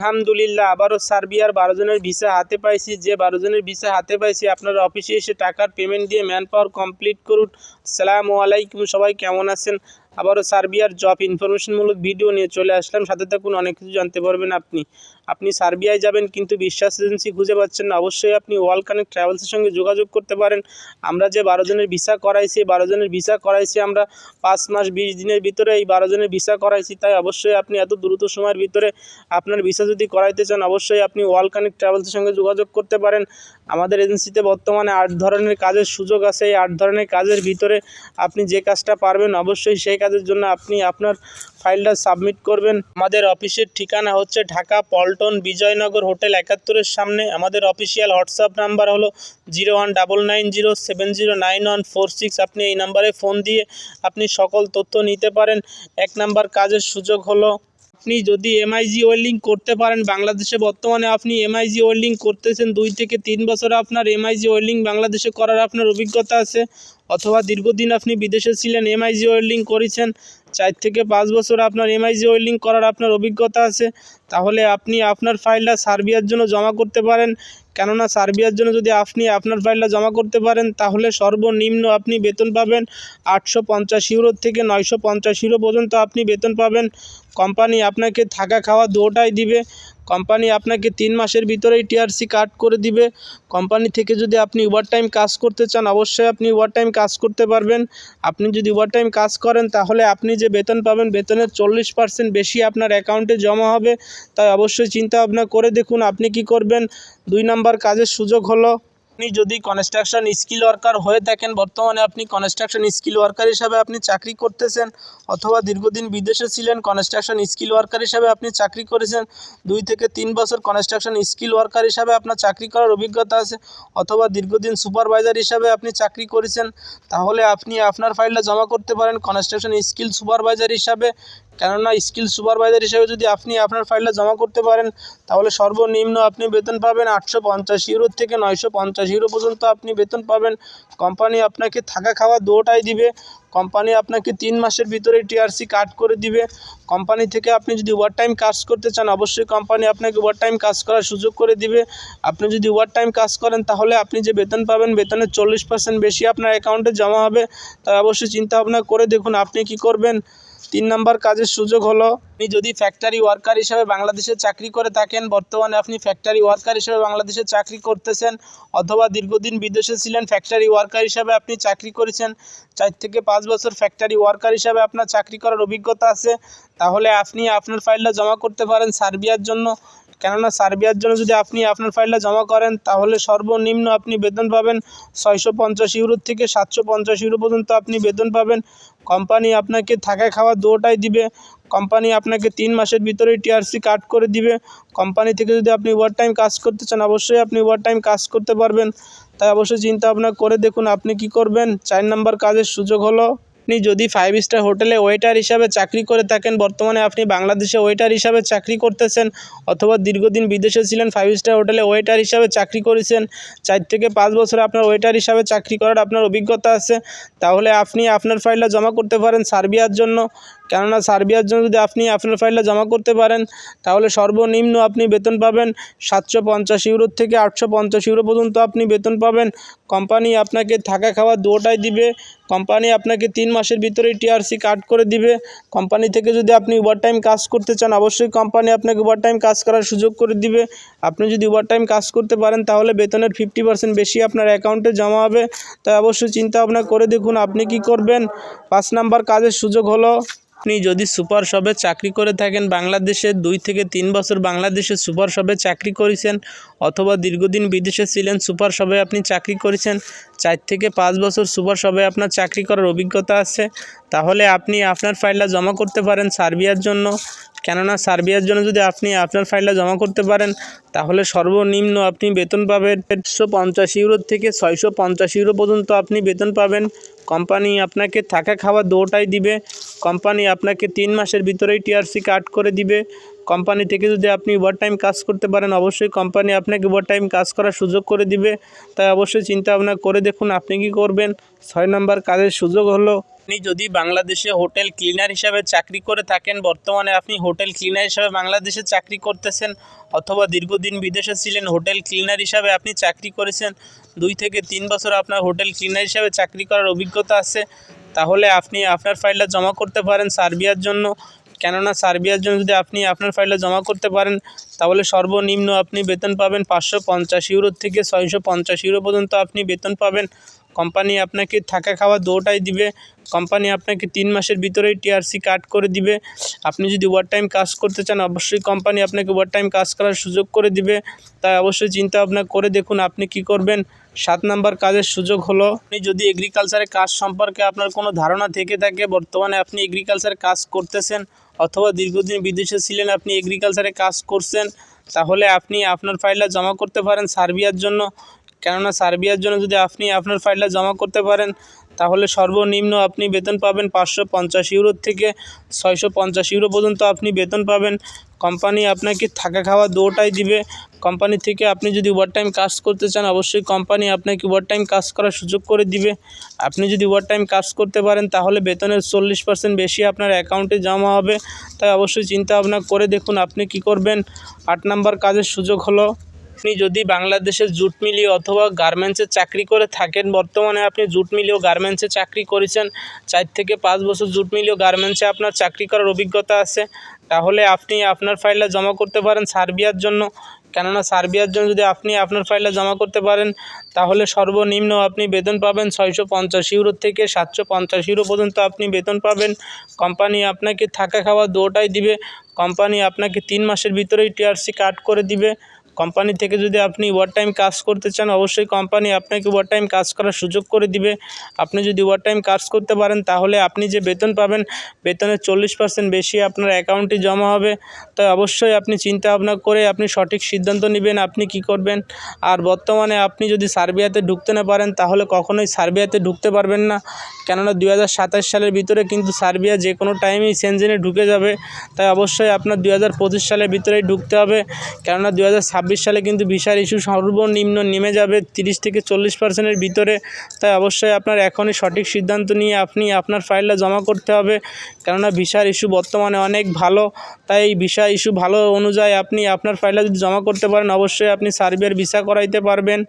আলহামদুলিল্লাহ, আবারও সার্বিয়ার বারো জনের ভিসা হাতে পাইছি। যে বারো জনের ভিসা হাতে পাইছি, আপনারা অফিসে এসে টাকার পেমেন্ট দিয়ে ম্যান পাওয়ার কমপ্লিট করুন। সালামু আলাইকুম, সবাই কেমন আছেন? আবারও সার্বিয়ার জব ইনফরমেশনমূলক ভিডিও নিয়ে চলে আসলাম। সাথে থাকুন, অনেক কিছু জানতে পারবেন আপনি। আপনি সার্বিয়ায় যাবেন, কিন্তু বিশ্বাস এজেন্সি খুঁজে পাচ্ছেন না। অবশ্যই আপনি ওয়াল কানেক্ট ট্রাভেলসের সঙ্গে যোগাযোগ করতে পারেন। আমরা যে বারো জনের ভিসা করাইছি বারো জনের ভিসা করাইছি আমরা পাঁচ মাস, বিশ দিনের ভিতরে এই বারো জনের ভিসা করাইছি। তাই অবশ্যই আপনি এত দ্রুত সময়ের ভিতরে আপনার ভিসা যদি করাইতে চান, অবশ্যই আপনি ওয়াল কানেক্ট ট্রাভেলসের সঙ্গে যোগাযোগ করতে পারেন। আমাদের এজেন্সিতে বর্তমানে আট ধরনের কাজের সুযোগ আছে। এই আট ধরনের কাজের ভিতরে আপনি যে কাজটা পারবেন, অবশ্যই সেই কাজের জন্য আপনি আপনার ফাইলটা সাবমিট করবেন। আমাদের অফিসের ঠিকানা হচ্ছে ঢাকা পল্টন বিজয়নগর হোটেল একাত্তরের সামনে। আমাদের অফিসিয়াল হোয়াটসঅ্যাপ নাম্বার হলো zero one double nine zero seven zero nine one four six. আপনি এই নাম্বারে ফোন দিয়ে আপনি সকল তথ্য নিতে পারেন। এক নাম্বার কাজের সুযোগ হলো আপনি যদি এমআইজি ওয়েল্ডিং করতে পারেন বাংলাদেশে বর্তমানে আপনি এমআইজি ওয়েল্ডিং করতেছেন দুই থেকে তিন বছর আপনার এমআইজি ওয়েল্ডিং বাংলাদেশে করার আপনার অভিজ্ঞতা আছে। অথবা দীর্ঘদিন আপনি বিদেশে ছিলেন এমআইজি ওয়েল্ডিং করেছেন, চার থেকে পাঁচ বছর আপনার এমআইজি ওয়েল্ডিং করার আপনার অভিজ্ঞতা আছে। তাহলে আপনি আপনার ফাইলটা সার্বিয়ার জন্য জমা করতে পারেন। কেননা সার্বিয়ার জন্য যদি আপনি আপনার ফাইলটা জমা করতে পারেন, তাহলে সর্বনিম্ন আপনি বেতন পাবেন আটশো পঞ্চাশ ইউরো থেকে নয়শো পঞ্চাশ ইউরো পর্যন্ত আপনি বেতন পাবেন। কোম্পানি আপনাকে থাকা খাওয়া দুটাই দিবে। কোম্পানি আপনাকে তিন মাসের ভিতরেই টিআরসি কাট করে দিবে। কোম্পানি থেকে যদি আপনি ওভার টাইম কাজ করতে চান, অবশ্যই আপনি ওভার টাইম কাজ করতে পারবেন। আপনি যদি ওভার টাইম কাজ করেন, তাহলে আপনি যে বেতন পাবেন, বেতনের চল্লিশ পার্সেন্ট বেশি আপনার অ্যাকাউন্টে জমা হবে। তাই অবশ্যই চিন্তা ভাবনা করে দেখুন, আপনি কি করবেন? দুই নম্বর কাজের সুযোগ হলো, আপনি যদি কনস্ট্রাকশন স্কিল ওয়ার্কার হয়ে থাকেন, বর্তমানে আপনি কনস্ট্রাকশন স্কিল ওয়ার্কার হিসাবে আপনি চাকরি করতেছেন, অথবা দীর্ঘদিন বিদেশে ছিলেন কনস্ট্রাকশন স্কিল ওয়ার্কার হিসাবে আপনি চাকরি করেছেন, দুই থেকে তিন বছর কনস্ট্রাকশন স্কিল ওয়ার্কার হিসাবে আপনার চাকরি করার অভিজ্ঞতা আছে, অথবা দীর্ঘদিন সুপারভাইজার হিসাবে আপনি চাকরি করেছেন, তাহলে আপনি আপনার ফাইলটা জমা করতে পারেন কনস্ট্রাকশন স্কিল সুপারভাইজার হিসাবে কেননা স্কিল সুপারভাইজার হিসেবে যদি আপনি আপনার ফাইলটা জমা করতে পারেন, তাহলে সর্বনিম্ন আপনি বেতন পাবেন আটশো পঞ্চাশ ইউরো থেকে নয়শো পঞ্চাশ ইউরো পর্যন্ত আপনি বেতন পাবেন। কোম্পানি আপনাকে থাকা খাওয়া দুটাই দিবে। কোম্পানি আপনাকে তিন মাসের ভিতরে টিআরসি কাট করে দিবে। কোম্পানি থেকে আপনি যদি ওভার টাইম কাজ করতে চান, অবশ্যই কোম্পানি আপনাকে ওভার টাইম কাজ করার সুযোগ করে দিবে। আপনি যদি ওভার টাইম কাজ করেন, তাহলে আপনি যে বেতন পাবেন, বেতনের চল্লিশ পার্সেন্ট বেশি আপনার অ্যাকাউন্টে জমা হবে। তাই অবশ্যই চিন্তা ভাবনা করে দেখুন আপনি কি করবেন। তিন নম্বর কাজের সুযোগ হলো, আপনি যদি ফ্যাক্টরি ওয়ার্কার হিসেবে বাংলাদেশে চাকরি করে থাকেন, বর্তমানে আপনি ফ্যাক্টরি ওয়ার্কার হিসেবে বাংলাদেশে চাকরি করতেছেন অথবা দীর্ঘদিন বিদেশে ছিলেন ফ্যাক্টরি ওয়ার্কার হিসেবে আপনি চাকরি করেছেন, চার থেকে পাঁচ বছর ফ্যাক্টরি ওয়ার্কার হিসেবে আপনার চাকরি করার অভিজ্ঞতা আছে, তাহলে আপনি আপনার ফাইলটা জমা করতে পারেন সার্বিয়ার জন্য। কেননা সার্বিয়ার জন্য যদি আপনি আপনার ফাইলটা জমা করেন, তাহলে সর্বনিম্ন আপনি বেতন পাবেন ছয়শো পঞ্চাশ ইউরো থেকে সাতশো পঞ্চাশ ইউরো পর্যন্ত আপনি বেতন পাবেন। কোম্পানি আপনাকে থাকা খাওয়া দুটাই দিবে। কোম্পানি আপনাকে তিন মাসের ভিতরেই টিআরসি কাট করে দিবে। কোম্পানি থেকে যদি আপনি ওভার টাইম কাজ করতে চান, অবশ্যই আপনি ওভার টাইম কাজ করতে পারবেন। তাই অবশ্যই চিন্তা ভাবনা করে দেখুন আপনি কি করবেন। চার নাম্বার কাজের সুযোগ হলো আপনি যদি ফাইভ স্টার হোটেলে ওয়েটার হিসাবে চাকরি করে থাকেন, বর্তমানে আপনি বাংলাদেশে ওয়েটার হিসাবে চাকরি করতেছেন অথবা দীর্ঘদিন বিদেশে ছিলেন ফাইভ স্টার হোটেলে ওয়েটার হিসাবে চাকরি করেছেন, চার থেকে পাঁচ বছর আপনার ওয়েটার হিসাবে চাকরি করার আপনার অভিজ্ঞতা আছে, তাহলে আপনি আপনার ফাইলটা জমা করতে পারেন সার্বিয়ার জন্য। কেননা সার্বিয়ার জন্য যদি আপনি আপনার ফাইলটা জমা করতে পারেন, তাহলে সর্বনিম্ন আপনি বেতন পাবেন সাতশো পঞ্চাশ ইউরো থেকে আটশো পঞ্চাশ ইউরো পর্যন্ত আপনি বেতন পাবেন। কোম্পানি আপনাকে থাকা খাওয়া দুটাই দিবে। কোম্পানি আপনাকে তিন মাসের ভিতরেই টিআরসি কাট করে দিবে। কোম্পানি থেকে যদি আপনি ওভার টাইম কাজ করতে চান, অবশ্যই কোম্পানি আপনাকে ওভার টাইম কাজ করার সুযোগ করে দিবে। আপনি যদি ওভার টাইম কাজ করতে পারেন, তাহলে বেতনের ফিফটি পার্সেন্ট বেশি আপনার অ্যাকাউন্টে জমা হবে। তাই অবশ্যই চিন্তা ভাবনা করে দেখুন আপনি কি করবেন। পাঁচ নাম্বার কাজের সুযোগ হলো আপনি যদি সুপার শপে চাকরি করে থাকেন, বাংলাদেশে দুই থেকে তিন বছর বাংলাদেশে সুপার শপে চাকরি করেছেন অথবা দীর্ঘদিন বিদেশে ছিলেন, সুপার শপে আপনি চাকরি করেছেন, চার থেকে পাঁচ বছর সুপার শপে আপনার চাকরি করার অভিজ্ঞতা আছে, তাহলে আপনি আপনার ফাইলটা জমা করতে পারেন সার্বিয়ার জন্য। কেননা সার্বিয়ার জন্য যদি আপনি আপনার ফাইলটা জমা করতে পারেন, তাহলে সর্বনিম্ন আপনি বেতন পাবেন একশো পঞ্চাশ ইউরো থেকে ছয়শো পঞ্চাশ ইউরো পর্যন্ত আপনি বেতন পাবেন। কোম্পানি আপনাকে থাকা খাওয়া দুটাই দিবে। কোম্পানি আপনাকে তিন মাসের ভিতরেই টিআরসি কাট করে দিবে। কোম্পানি থেকে যদি আপনি ওভার টাইম কাজ করতে পারেন, অবশ্যই কোম্পানি আপনাকে ওভার টাইম কাজ করার সুযোগ করে দিবে। তাই অবশ্যই চিন্তা ভাবনা করে দেখুন আপনি কি করবেন। ছয় নম্বর কাজের সুযোগ হলো, আপনি যদি বাংলাদেশে হোটেল ক্লিনার হিসাবে চাকরি করে থাকেন, বর্তমানে আপনি হোটেল ক্লিনার হিসাবে বাংলাদেশে চাকরি করতেছেন অথবা দীর্ঘদিন বিদেশে ছিলেন হোটেল ক্লিনার হিসাবে আপনি চাকরি করেছেন, দুই থেকে তিন বছর আপনার হোটেল ক্লিনার হিসাবে চাকরি করার অভিজ্ঞতা আছে, তাহলে আপনি আপনার ফাইলটা জমা করতে পারেন সার্বিয়ার জন্য। কেননা সার্বিয়ার জন্য যদি আপনি আপনার ফাইলটা জমা করতে পারেন, তাহলে সর্বনিম্ন আপনি বেতন পাবেন পাঁচশো পঞ্চাশ ইউরো থেকে ছয়শো পঞ্চাশ ইউরো পর্যন্ত আপনি বেতন পাবেন। কোম্পানি আপনাকে থাকা খাওয়া দুটাই দিবে। কোম্পানি আপনাকে তিন মাসের ভিতরেই টিআরসি কাট করে দিবে। আপনি যদি ওভার টাইম কাজ করতে চান, অবশ্যই কোম্পানি আপনাকে ওভার টাইম কাজ করার সুযোগ করে দিবে। তাই অবশ্যই চিন্তা ভাবনা করে দেখুন আপনি কি করবেন। সাত নাম্বার কাজের সুযোগ হলো, আপনি যদি এগ্রিকালচারের কাজ সম্পর্কে আপনার কোনো ধারণা থেকে থাকে, বর্তমানে আপনি এগ্রিকালচারে কাজ করতেছেন অথবা দীর্ঘদিন বিদেশে ছিলেন, আপনি এগ্রিকালচারে কাজ করছেন, তাহলে আপনি আপনার ফাইলটা জমা করতে পারেন সার্বিয়ার জন্য। কেননা সার্বিয়ার জন্য যদি আপনি আপনার ফাইলটা জমা করতে পারেন তাহলে সর্বনিম্ন আপনি বেতন পাবেন পাঁচশো পঞ্চাশ ইউরো থেকে ছয়শো পঞ্চাশ ইউরো পর্যন্ত আপনি বেতন পাবেন। কোম্পানি আপনাকে থাকা খাওয়া দুটাই দিবে। কোম্পানি থেকে আপনি যদি ওভার টাইম কাজ করতে চান, অবশ্যই কোম্পানি আপনাকে ওভার টাইম কাজ করার সুযোগ করে দিবে। আপনি যদি ওভার টাইম কাজ করতে পারেন, তাহলে বেতনের চল্লিশ পার্সেন্ট বেশি আপনার অ্যাকাউন্টে জমা হবে। তাই অবশ্যই চিন্তা ভাবনা করে দেখুন আপনি কি করবেন। আট নাম্বার কাজের সুযোগ হলো আপনি যদি বাংলাদেশের জুট মিলি অথবা গার্মেন্টসে চাকরি করে থাকেন, বর্তমানে আপনি জুট মিলি ও গার্মেন্টসে চাকরি করেছেন, চার থেকে পাঁচ বছর জুট মিলি ও গার্মেন্টসে আপনার চাকরি করার অভিজ্ঞতা আছে, তাহলে আপনি আপনার ফাইলটা জমা করতে পারেন সার্বিয়ার জন্য। কেননা সার্বিয়ার জন্য যদি আপনি আপনার ফাইলটা জমা করতে পারেন, তাহলে সর্বনিম্ন আপনি বেতন পাবেন ছয়শো পঞ্চাশ ইউরো থেকে সাতশো পঞ্চাশ ইউরো পর্যন্ত আপনি বেতন পাবেন। কোম্পানি আপনাকে থাকা খাওয়া দুটাই দিবে, কোম্পানি আপনাকে তিন মাসের ভিতরেই টিআরসি কাট করে দিবে। কোম্পানি থেকে যদি আপনি ওভার টাইম কাজ করতে চান, অবশ্যই কোম্পানি আপনাকে ওভার টাইম কাজ করার সুযোগ করে দিবে। আপনি যদি ওভার টাইম কাজ করতে পারেন, তাহলে আপনি যে বেতন পাবেন, বেতনের চল্লিশ পার্সেন্ট বেশি আপনার অ্যাকাউন্টে জমা হবে। তাই অবশ্যই আপনি চিন্তা ভাবনা করে আপনি সঠিক সিদ্ধান্ত নেবেন, আপনি কি করবেন। আর বর্তমানে আপনি যদি সার্বিয়াতে ঢুকতে না পারেন, তাহলে কখনোই সার্বিয়াতে ঢুকতে পারবেন না। কেননা দু হাজার সাতাশ সালের ভিতরে কিন্তু সার্বিয়া যে কোনো টাইমেই সেনজেনে ঢুকে যাবে। তাই অবশ্যই আপনার দু হাজার পঁচিশ সালের ভিতরেই ঢুকতে হবে। কেননা দু হাজার ছাব্বিশ সালে কিন্তু ভিসার ইস্যু সর্বনিম্ন নেমে যাবে তিরিশ থেকে চল্লিশ পার্সেন্টের ভিতরে। তাই অবশ্যই আপনার এখনই সঠিক সিদ্ধান্ত নিয়ে আপনি আপনার ফাইলটা জমা করতে হবে। কেননা ভিসার ইস্যু বর্তমানে অনেক ভালো। তাই এই ভিসা ইস্যু ভালো অনুযায়ী আপনি আপনার ফাইলটা যদি জমা করতে পারেন, অবশ্যই আপনি সার্বিয়ার ভিসা করাইতে পারবেন।